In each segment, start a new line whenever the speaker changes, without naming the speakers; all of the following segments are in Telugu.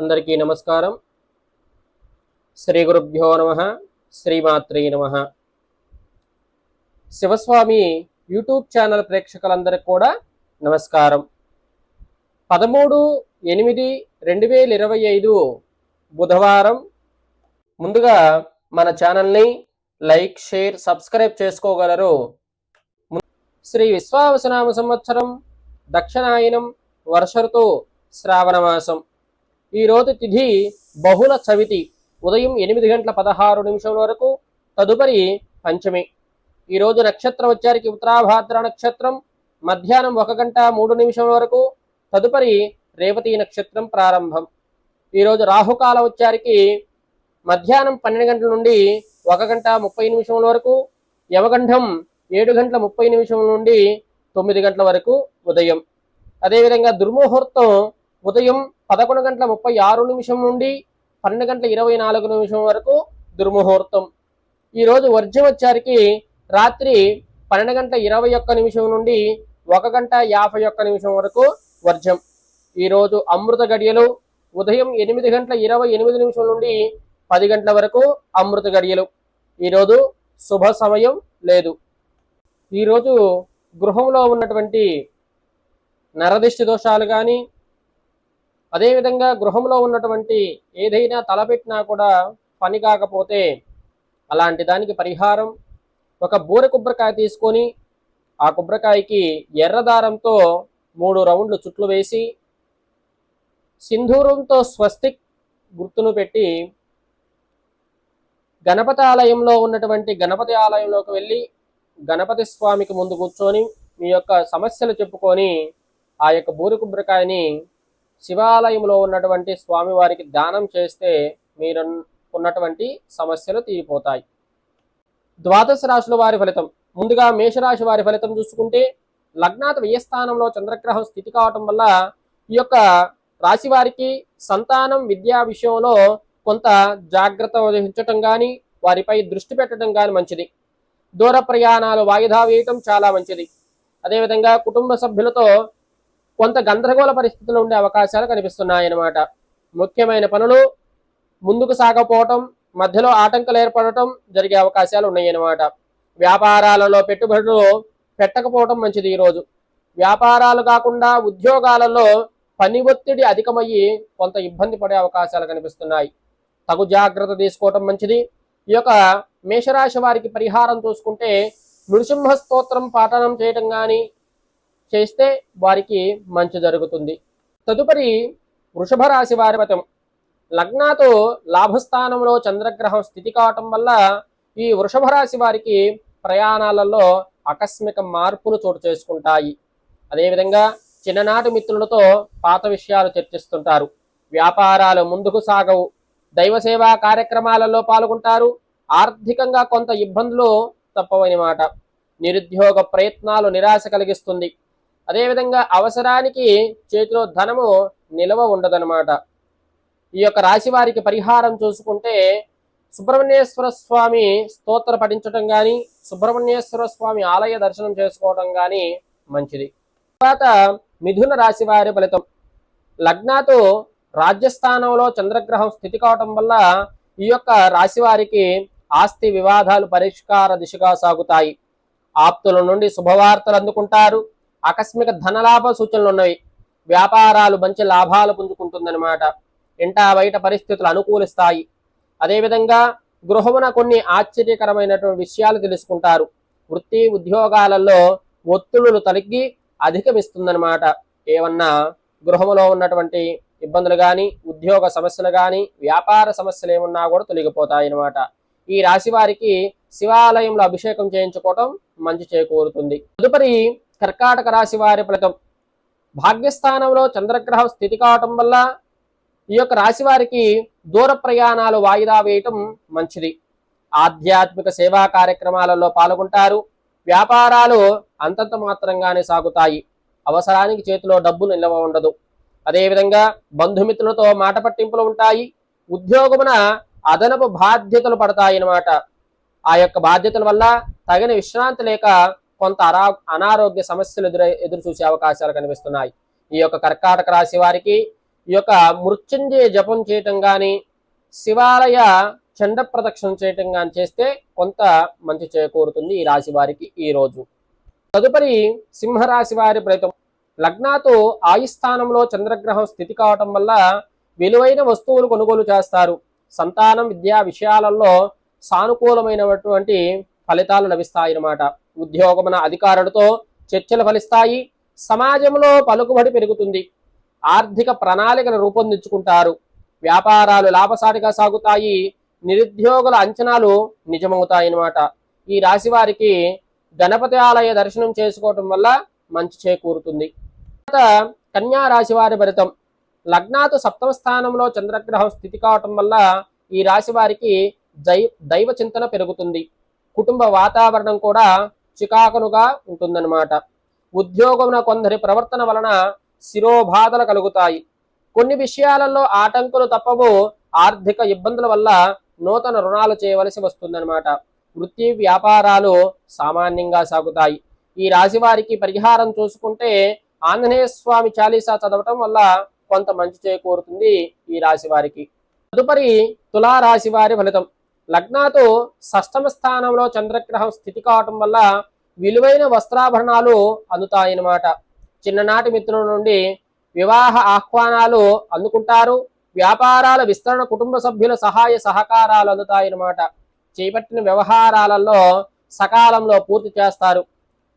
అందరికీ నమస్కారం. శ్రీ గురుభ్యో నమ శ్రీమాత్రే నమ. శివస్వామి యూట్యూబ్ ఛానల్ ప్రేక్షకులందరికీ కూడా నమస్కారం. పదమూడు ఎనిమిది రెండు వేల ఇరవై ఐదు బుధవారం. ముందుగా మన ఛానల్ని లైక్ షేర్ సబ్స్క్రైబ్ చేసుకోగలరు. శ్రీ విశ్వావసనామ సంవత్సరం దక్షిణాయనం వర్ష ఋతు శ్రావణ మాసం. ఈరోజు తిథి బహుళ చవితి. ఉదయం ఎనిమిది గంటల పదహారు నిమిషం వరకు తదుపరి పంచమి. ఈరోజు నక్షత్రం వచ్చారికి ఉత్తరాభాద్ర నక్షత్రం మధ్యాహ్నం ఒక గంట మూడు నిమిషం వరకు తదుపరి రేవతి నక్షత్రం ప్రారంభం. ఈరోజు రాహుకాలం వచ్చారికి మధ్యాహ్నం పన్నెండు గంటల నుండి ఒక గంట ముప్పై నిమిషముల వరకు యవగంఠం ఏడు గంటల ముప్పై నిమిషం నుండి తొమ్మిది గంటల వరకు ఉదయం. అదేవిధంగా దుర్ముహూర్తం ఉదయం పదకొండు గంటల ముప్పై ఆరు నిమిషం నుండి పన్నెండు గంటల ఇరవై నాలుగు నిమిషం వరకు దుర్ముహూర్తం. ఈరోజు వర్జం వచ్చారికి రాత్రి పన్నెండు గంటల ఇరవై ఒక్క నిమిషం నుండి ఒక గంట యాభై ఒక్క నిమిషం వరకు వర్జం ఈరోజు అమృత గడియలు ఉదయం ఎనిమిది గంటల ఇరవై ఎనిమిది నిమిషం నుండి పది గంటల వరకు అమృత గడియలు. ఈరోజు శుభ సమయం లేదు. ఈరోజు గృహంలో ఉన్నటువంటి నరదిష్టి దోషాలు కానీ అదేవిధంగా గృహంలో ఉన్నటువంటి ఏదైనా తలపెట్టినా కూడా పని కాకపోతే అలాంటి దానికి పరిహారం ఒక బూర కొబ్బరికాయ తీసుకొని ఆ కొబ్బరికాయకి ఎర్ర దారంతో మూడు రౌండ్లు చుట్లు వేసి సింధూరంతో స్వస్తిక్ గుర్తును పెట్టి గణపతి ఆలయంలో ఉన్నటువంటి గణపతి ఆలయంలోకి వెళ్ళి గణపతి స్వామికి ముందు కూర్చొని మీ యొక్క సమస్యలు చెప్పుకొని ఆ యొక్క బూరి కొబ్బరికాయని శివాలయంలో ఉన్నటువంటి స్వామివారికి దానం చేస్తే మీరు ఉన్నటువంటి సమస్యలు తీరిపోతాయి. ద్వాదశ రాశుల వారి ఫలితం. ముందుగా మేషరాశి వారి ఫలితం చూసుకుంటే లగ్నాత వ్యయస్థానంలో చంద్రగ్రహం స్థితి కావటం వల్ల ఈ యొక్క రాశి వారికి సంతానం విద్యా విషయంలో కొంత జాగ్రత్త వహించటం కానీ వారిపై దృష్టి పెట్టడం కానీ మంచిది. దూర ప్రయాణాలు వాయిదా వేయటం చాలా మంచిది. అదేవిధంగా కుటుంబ సభ్యులతో కొంత గందరగోళ పరిస్థితులు ఉండే అవకాశాలు కనిపిస్తున్నాయన్నమాట. ముఖ్యమైన పనులు ముందుకు సాగపోవటం మధ్యలో ఆటంకాలు ఏర్పడటం జరిగే అవకాశాలు ఉన్నాయన్నమాట. వ్యాపారాలలో పెట్టుబడులు పెట్టకపోవటం మంచిది ఈరోజు. వ్యాపారాలు కాకుండా ఉద్యోగాలలో పని ఒత్తిడి అధికమయ్యి కొంత ఇబ్బంది పడే అవకాశాలు కనిపిస్తున్నాయి. తగు జాగ్రత్త తీసుకోవటం మంచిది. ఈ యొక్క మేషరాశి వారికి పరిహారం చూసుకుంటే నృసింహ స్తోత్రం పాఠనం చేయటం కానీ చేస్తే వారికి మంచి జరుగుతుంది. తదుపరి వృషభ రాశి వారి మతం లగ్నాతో లాభస్థానంలో చంద్రగ్రహం స్థితి కావటం వల్ల ఈ వృషభ రాశి వారికి ప్రయాణాలలో ఆకస్మిక మార్పులు చోటు చేసుకుంటాయి. అదేవిధంగా చిన్ననాటి మిత్రులతో పాత విషయాలు చర్చిస్తుంటారు. వ్యాపారాలు ముందుకు సాగవు. దైవ సేవా కార్యక్రమాలలో పాల్గొంటారు. ఆర్థికంగా కొంత ఇబ్బందులు తప్పవని మాట. నిరుద్యోగ ప్రయత్నాలు నిరాశ కలిగిస్తుంది. అదేవిధంగా అవసరానికి చేతిలో ధనము నిలవ ఉండదనమాట ఈ యొక్క రాశి వారికి పరిహారం చూసుకుంటే సుబ్రహ్మణ్యేశ్వర స్వామి స్తోత్ర పఠించటం కానీ సుబ్రహ్మణ్యేశ్వర స్వామి ఆలయ దర్శనం చేసుకోవటం కానీ మంచిది. తర్వాత మిథున రాశి వారి ఫలితం. లగ్నాతో రాజ్యస్థానంలో చంద్రగ్రహం స్థితి కావటం వల్ల ఈ యొక్క రాశి వారికి ఆస్తి వివాదాలు పరిష్కార దిశగా సాగుతాయి. ఆప్తుల నుండి శుభవార్తలు అందుకుంటారు. ఆకస్మిక ధనలాభ సూచనలు ఉన్నవి వ్యాపారాలు మంచి లాభాలు పుంజుకుంటుందన్నమాట. ఇంటా బయట పరిస్థితులు అనుకూలిస్తాయి. అదేవిధంగా గృహమున కొన్ని ఆశ్చర్యకరమైనటువంటి విషయాలు తెలుసుకుంటారు. వృత్తి ఉద్యోగాలలో ఒత్తిడులు తగ్గి అధిగమిస్తుందన్నమాట. ఏమన్నా గృహములో ఉన్నటువంటి ఇబ్బందులు కానీ ఉద్యోగ సమస్యలు కానీ వ్యాపార సమస్యలు ఏమున్నా కూడా తొలగిపోతాయి అన్నమాట ఈ రాశి వారికి శివాలయంలో అభిషేకం చేయించుకోవటం మంచి చేకూరుతుంది. తదుపరి కర్కాటక రాశి వారి ఫలితం. భాగ్యస్థానంలో చంద్రగ్రహం స్థితి కావటం వల్ల ఈ యొక్క రాశి వారికి దూర ప్రయాణాలు వాయిదా వేయటం మంచిది. ఆధ్యాత్మిక సేవా కార్యక్రమాలలో పాల్గొంటారు. వ్యాపారాలు అంతంత మాత్రంగానే సాగుతాయి. అవసరానికి చేతిలో డబ్బు నిల్వ ఉండదు. అదేవిధంగా బంధుమిత్రులతో మాట పట్టింపులు ఉంటాయి. ఉద్యోగమున అదనపు బాధ్యతలు పడతాయి అన్నమాట ఆ యొక్క బాధ్యతల వల్ల తగిన విశ్రాంతి లేక కొంత అరా అనారోగ్య సమస్యలు ఎదురు ఎదురు చూసే అవకాశాలు కనిపిస్తున్నాయి. ఈ యొక్క కర్కాటక రాశి వారికి ఈ యొక్క మృత్యుంజయ జపం చేయటం కానీ శివాలయ చండ ప్రదక్షిణ చేయటం కానీ చేస్తే కొంత మంచి చేకూరుతుంది ఈ రాశి వారికి ఈ రోజు. తదుపరి సింహరాశి వారి ప్రయత్నం లగ్నాతో ఆయుస్థానంలో చంద్రగ్రహం స్థితి కావటం వల్ల విలువైన వస్తువులు కొనుగోలు చేస్తారు. సంతానం విద్యా విషయాలలో సానుకూలమైనటువంటి ఫలితాలు లభిస్తాయి అన్నమాట. ఉద్యోగమున అధికారులతో చర్చలు ఫలిస్తాయి సమాజంలో పలుకుబడి పెరుగుతుంది. ఆర్థిక ప్రణాళికలు రూపొందించుకుంటారు. వ్యాపారాలు లాభసాటిగా సాగుతాయి నిరుద్యోగుల అంచనాలు నిజమవుతాయన్నమాట ఈ రాశి వారికి గణపతి ఆలయ దర్శనం చేసుకోవటం వల్ల మంచి చేకూరుతుంది. కన్యా రాశి వారి ఫలితం. లగ్నాతు సప్తమ స్థానంలో చంద్రగ్రహం స్థితి కావటం వల్ల ఈ రాశి వారికి దైవ చింతన పెరుగుతుంది. కుటుంబ వాతావరణం కూడా చికాకునుగా ఉంటుందన్నమాట. ఉద్యోగమున కొందరి ప్రవర్తన వలన శిరోబాధలు కలుగుతాయి. కొన్ని విషయాలలో ఆటంకులు తప్పవు. ఆర్థిక ఇబ్బందుల వల్ల నూతన రుణాలు చేయవలసి వస్తుందన్నమాట. వృత్తి వ్యాపారాలు సామాన్యంగా సాగుతాయి. ఈ రాశి వారికి పరిహారం చూసుకుంటే ఆంజనేయ స్వామి చాలీసా చదవటం వల్ల కొంత మంచి చేకూరుతుంది ఈ రాశి వారికి. తదుపరి తులా వారి ఫలితం. లగ్నాతో షష్టమ స్థానంలో చంద్రగ్రహం స్థితి కావటం వల్ల విలువైన వస్త్రాభరణాలు అందుతాయన్నమాట. చిన్ననాటి మిత్రుల నుండి వివాహ ఆహ్వానాలు అందుకుంటారు. వ్యాపారాల విస్తరణ కుటుంబ సభ్యుల సహాయ సహకారాలు అందుతాయన్నమాట. చేపట్టిన వ్యవహారాలలో సకాలంలో పూర్తి చేస్తారు.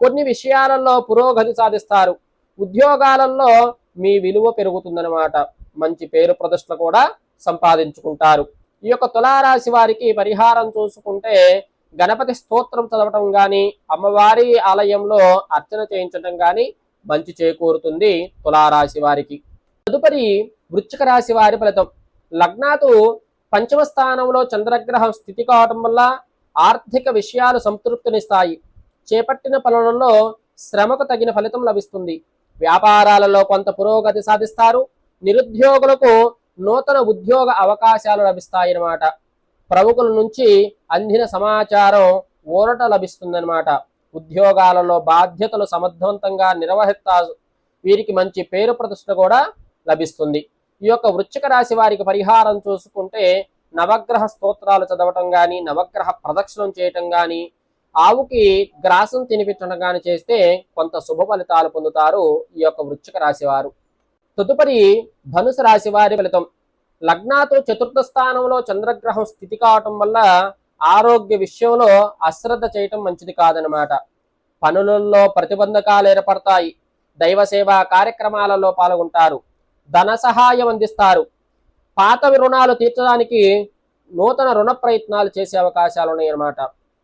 కొన్ని విషయాలలో పురోగతి సాధిస్తారు. ఉద్యోగాలలో మీ విలువ పెరుగుతుందన్నమాట. మంచి పేరు ప్రతిష్టలు కూడా సంపాదించుకుంటారు. ఈ యొక్క తులారాశి వారికి పరిహారం చూసుకుంటే గణపతి స్తోత్రం చదవటం గాని అమ్మవారి ఆలయంలో అర్చన చేయించడం గాని మంచి చేకూరుతుంది తులారాశి వారికి. తదుపరి వృశ్చిక రాశి వారి ఫలితం. లగ్నాతు పంచమ స్థానంలో చంద్రగ్రహం స్థితి కావటం వల్ల ఆర్థిక విషయాలు సంతృప్తినిస్తాయి. చేపట్టిన పనులలో శ్రమకు తగిన ఫలితం లభిస్తుంది. వ్యాపారాలలో కొంత పురోగతి సాధిస్తారు. నిరుద్యోగులకు నూతన ఉద్యోగ అవకాశాలు లభిస్తాయన్నమాట. ప్రముఖుల నుంచి అందిన సమాచారం ఊరట లభిస్తుందన్నమాట. ఉద్యోగాలలో బాధ్యతలు సమర్థవంతంగా నిర్వహిస్తారు వీరికి మంచి పేరు ప్రతిష్ట కూడా లభిస్తుంది. ఈ యొక్క వృశ్చిక రాశి వారికి పరిహారం చూసుకుంటే నవగ్రహ స్తోత్రాలు చదవటం కానీ నవగ్రహ ప్రదక్షిణం చేయటం కానీ ఆవుకి గ్రాసం తినిపించడం కానీ చేస్తే కొంత శుభ ఫలితాలు పొందుతారు ఈ యొక్క వృశ్చిక రాశి వారు. తదుపరి ధనుసు రాశి వారి ఫలితం. లగ్నాతో చతుర్థ స్థానంలో చంద్రగ్రహం స్థితి కావటం వల్ల ఆరోగ్య విషయంలో అశ్రద్ధ చేయటం మంచిది కాదనమాట పనులలో ప్రతిబంధకాలు ఏర్పడతాయి. దైవ సేవా కార్యక్రమాలలో పాల్గొంటారు. ధన సహాయం అందిస్తారు. పాత రుణాలు తీర్చడానికి నూతన రుణ ప్రయత్నాలు చేసే అవకాశాలు ఉన్నాయన్నమాట.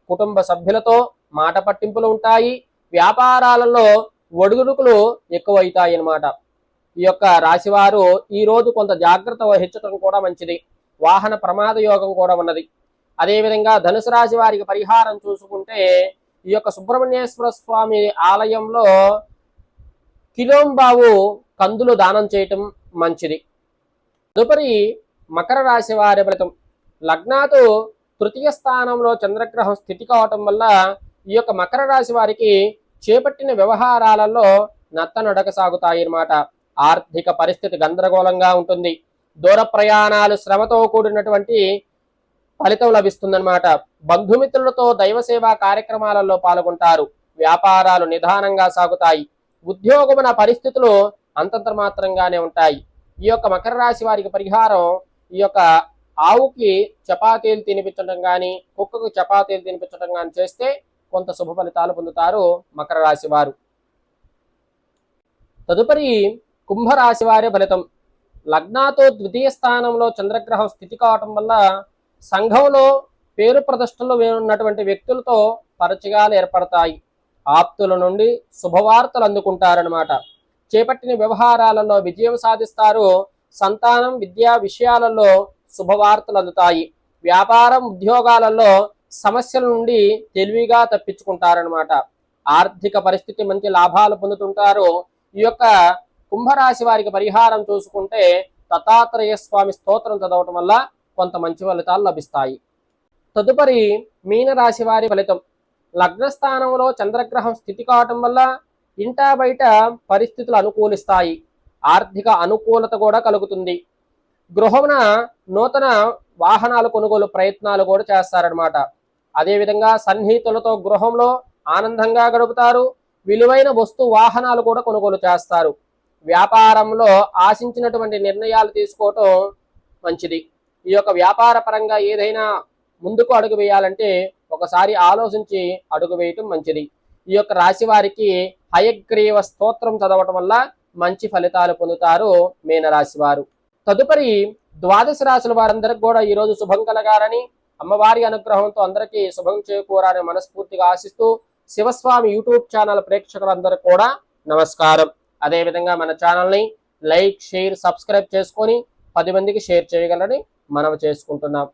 కుటుంబ సభ్యులతో మాట పట్టింపులు ఉంటాయి. వ్యాపారాలలో ఒడుగుడుకులు ఎక్కువైతాయి అన్నమాట ఈ యొక్క రాశివారు ఈ రోజు కొంత జాగ్రత్త వహించటం కూడా మంచిది. వాహన ప్రమాద యోగం కూడా ఉన్నది. అదేవిధంగా ధనుసు రాశి వారికి పరిహారం చూసుకుంటే ఈ యొక్క సుబ్రహ్మణ్యేశ్వర స్వామి ఆలయంలో కిలోంబావు కందులు దానం చేయటం మంచిది. తదుపరి మకర రాశి వారి ఫలితం లగ్నాతు తృతీయ స్థానంలో చంద్రగ్రహం స్థితి కావటం వల్ల ఈ యొక్క మకర రాశి వారికి చేపట్టిన వ్యవహారాలలో నత్తనడక సాగుతాయి అన్నమాట ఆర్థిక పరిస్థితి గందరగోళంగా ఉంటుంది. దూర ప్రయాణాలు శ్రమతో కూడినటువంటి ఫలితం లభిస్తుందన్నమాట. బంధుమిత్రులతో దైవ సేవా కార్యక్రమాలలో పాల్గొంటారు. వ్యాపారాలు నిదానంగా సాగుతాయి. ఉద్యోగమున పరిస్థితులు అంతంత మాత్రంగానే ఉంటాయి. ఈ యొక్క మకర రాశి వారికి పరిహారం ఈ యొక్క ఆవుకి చపాతీలు తినిపించడం కానీ కుక్కకు చపాతీలు తినిపించడం కానీ చేస్తే కొంత శుభ ఫలితాలు పొందుతారు మకర రాశి వారు. తదుపరి కుంభరాశి వారి ఫలితం. లగ్నాతో ద్వితీయ స్థానంలో చంద్రగ్రహం స్థితి కావటం వల్ల సంఘంలో పేరు ప్రతిష్టలు ఉన్నటువంటి వ్యక్తులతో పరిచయాలు ఏర్పడతాయి. ఆప్తుల నుండి శుభవార్తలు అందుకుంటారనమాట చేపట్టిన వ్యవహారాలలో విజయం సాధిస్తారు. సంతానం విద్యా విషయాలలో శుభవార్తలు అందుతాయి. వ్యాపారం ఉద్యోగాలలో సమస్యల నుండి తెలివిగా తప్పించుకుంటారనమాట ఆర్థిక పరిస్థితి మంచి లాభాలు పొందుతుంటారు. ఈ యొక్క కుంభరాశి వారికి పరిహారం చూసుకుంటే దత్తాత్రేయ స్వామి స్తోత్రం చదవటం వల్ల కొంత మంచి ఫలితాలు లభిస్తాయి. తదుపరి మీనరాశి వారి ఫలితం. లగ్నస్థానంలో చంద్రగ్రహం స్థితి కావటం వల్ల ఇంటా బయట పరిస్థితులు అనుకూలిస్తాయి. ఆర్థిక అనుకూలత కూడా కలుగుతుంది. గృహమున నూతన వాహనాలు కొనుగోలు ప్రయత్నాలు కూడా చేస్తారనమాట అదేవిధంగా సన్నిహితులతో గృహంలో ఆనందంగా గడుపుతారు. విలువైన వస్తు వాహనాలు కూడా కొనుగోలు చేస్తారు. వ్యాపారంలో ఆశించినటువంటి నిర్ణయాలు తీసుకోవటం మంచిది. ఈ యొక్క వ్యాపార పరంగా ఏదైనా ముందుకు అడుగు వేయాలంటే ఒకసారి ఆలోచించి అడుగు వేయటం మంచిది. ఈ యొక్క రాశి వారికి హయగ్రీవ స్తోత్రం చదవటం వల్ల మంచి ఫలితాలు పొందుతారు మీనరాశి వారు. తదుపరి ద్వాదశ రాశుల వారందరికి కూడా ఈ రోజు శుభం కలగాలని అమ్మవారి అనుగ్రహంతో అందరికీ శుభం చేకూరాలని మనస్ఫూర్తిగా ఆశిస్తూ శివస్వామి యూట్యూబ్ ఛానల్ ప్రేక్షకులందరూ కూడా నమస్కారం. అదేవిధంగా మన ఛానల్ని లైక్ షేర్ సబ్స్క్రైబ్ చేసుకొని పది మందికి షేర్ చేయగలని మనవి చేసుకుంటున్నాం.